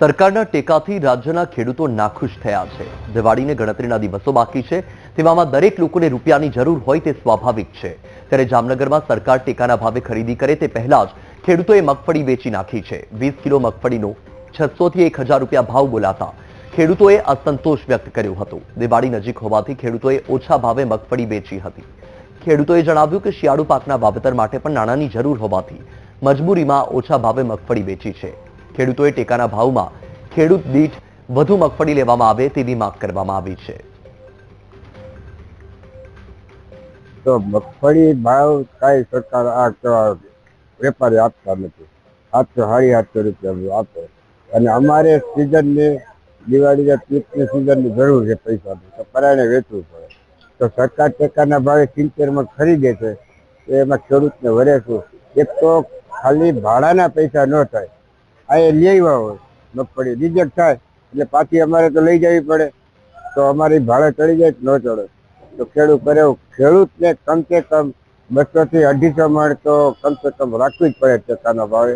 સરકારના ટેકાથી રાજ્યના ખેડૂતો નાખુશ થયા છે. દિવાળીને ગણતરીના દિવસો બાકી છે. તેવામાં દરેક લોકોને રૂપિયાની જરૂર હોય તે સ્વાભાવિક છે. ત્યારે જામનગરમાં સરકાર ટેકાના ભાવે ખરીદી કરે તે પહેલા જ ખેડૂતોએ મગફળી વેચી નાખી છે. વીસ કિલો મગફળીનો છસોથી એક હજાર રૂપિયા ભાવ બોલાતા ખેડૂતોએ અસંતોષ વ્યક્ત કર્યો હતો. દિવાળી નજીક હોવાથી ખેડૂતોએ ઓછા ભાવે મગફળી વેચી હતી. ખેડૂતોએ જણાવ્યું કે શિયાળુ પાકના વાવેતર માટે પણ નાણાંની જરૂર હોવાથી મજબૂરીમાં ઓછા ભાવે મગફળી વેચી છે. ખેડૂતોએ ટેકાના ભાવમાં ખેડૂત દીઠ વધુ મગફળી લેવામાં આવે તેવી માંગ કરવામાં આવી છે. તો મગફળી ભાવ કઈ સરકાર આ વેપારી આપતા નથી. આઠસો સાડી આઠસો રૂપિયા આપે. અને અમારે સિઝનની, દિવાળીના તીર્થની સિઝનની જરૂર છે પૈસાની તો પરાયણે વેચવું પડે. તો સરકાર ટેકાના ભાવે સિત્તેરમાં ખરીદે છે. તો એમાં ખેડૂતને વરે શું એક તો ખાલી ભાડાના પૈસા ન થાય. આ આવ્યા હોય. મગફળી રિજેક્ટ થાય. એટલે પાછી અમારે તો લઈ જવી પડે. તો અમારી ભાડે ચડી જાય ન ચડે. તો ખેડૂત કરે ખેડૂત ખેડૂતને કમસે કમ બસો થી અઢીસો મણ તો કમસે કમ રાખવી જ પડે ટેકાના ભાવે.